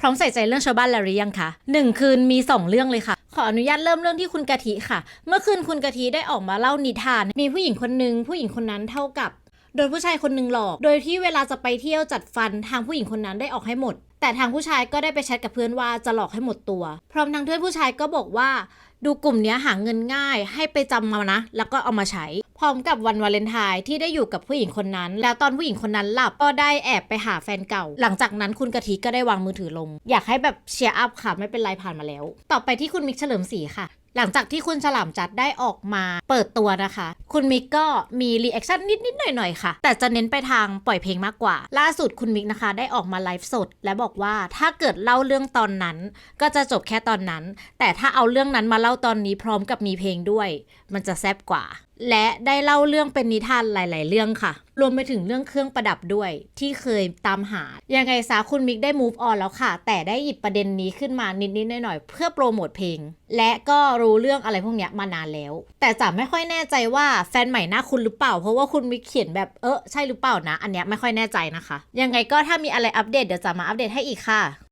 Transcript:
พร้อมใส่ใจเรื่องชาวบ้านแล้วหรือยังคะหนึ่งคืนมี 2 เรื่องเลยค่ะ ขออนุญาตเริ่มเรื่องที่คุณกะทิค่ะ เมื่อคืนคุณกะทิได้ออกมาเล่านิทาน มีผู้หญิงคนหนึ่งผู้หญิงคนนั้นเท่ากับ โดยผู้ชายคนหนึ่งหลอก โดยที่เวลาจะไปเที่ยวจัดฟันทางผู้หญิงคนนั้นได้ออกให้หมด แต่ทางผู้ชายก็ได้ไปแชทกับเพื่อนว่าจะหลอกให้หมดตัว พร้อมทางเพื่อนผู้ชายก็บอกว่า ดูกลุ่มเนี้ยหาเงินง่าย ให้ไปจำมานะ แล้วก็เอามาใช้ พร้อมกับวันวาเลนไทน์ที่ได้อยู่กับผู้หญิงคนนั้น แล้วตอนผู้หญิงคนนั้นหลับก็ได้แอบไปหาแฟนเก่า หลังจากนั้นคุณกะทิก็ได้วางมือถือลง อยากให้แบบเชียร์อัพค่ะไม่เป็นไรผ่านมาแล้ว ต่อไปที่คุณมิกเฉลิมศรีค่ะ หลังจากที่คุณฉลามจัดได้ออกมาเปิดตัวนะคะ คุณมิกก็มีรีแอคชั่นนิดๆหน่อยๆค่ะ แต่จะเน้นไปทางปล่อยเพลงมากกว่า ล่าสุดคุณมิกนะคะ ได้ออกมาไลฟ์สด และบอกว่าถ้าเกิดเล่าเรื่องตอนนั้น ก็จะจบแค่ตอนนั้น แต่ถ้าเอาเรื่องนั้นมาเล่าตอนนี้พร้อมกับมีเพลงด้วย มันจะแซ่บกว่า และได้เล่าเรื่องเป็นนิทานหลาย ๆ เรื่องค่ะ รวมไปถึงเรื่องเครื่องประดับด้วยที่เคยตามหา ยังไงซะคุณมิกได้ move on แล้วค่ะ แต่ได้หยิบประเด็นนี้ขึ้นมานิด ๆ หน่อย ๆ เพื่อโปรโมทเพลง และก็รู้เรื่องอะไรพวกเนี้ยมานานแล้ว แต่จ๋าไม่ค่อยแน่ใจว่าแฟนใหม่หน้าคุณหรือเปล่า เพราะว่าคุณมิกเขียนแบบเออใช่หรือเปล่านะ อันเนี้ยไม่ค่อยแน่ใจนะคะ ยังไงก็ถ้ามีอะไรอัปเดตเดี๋ยวจะมาอัปเดตให้อีกค่ะ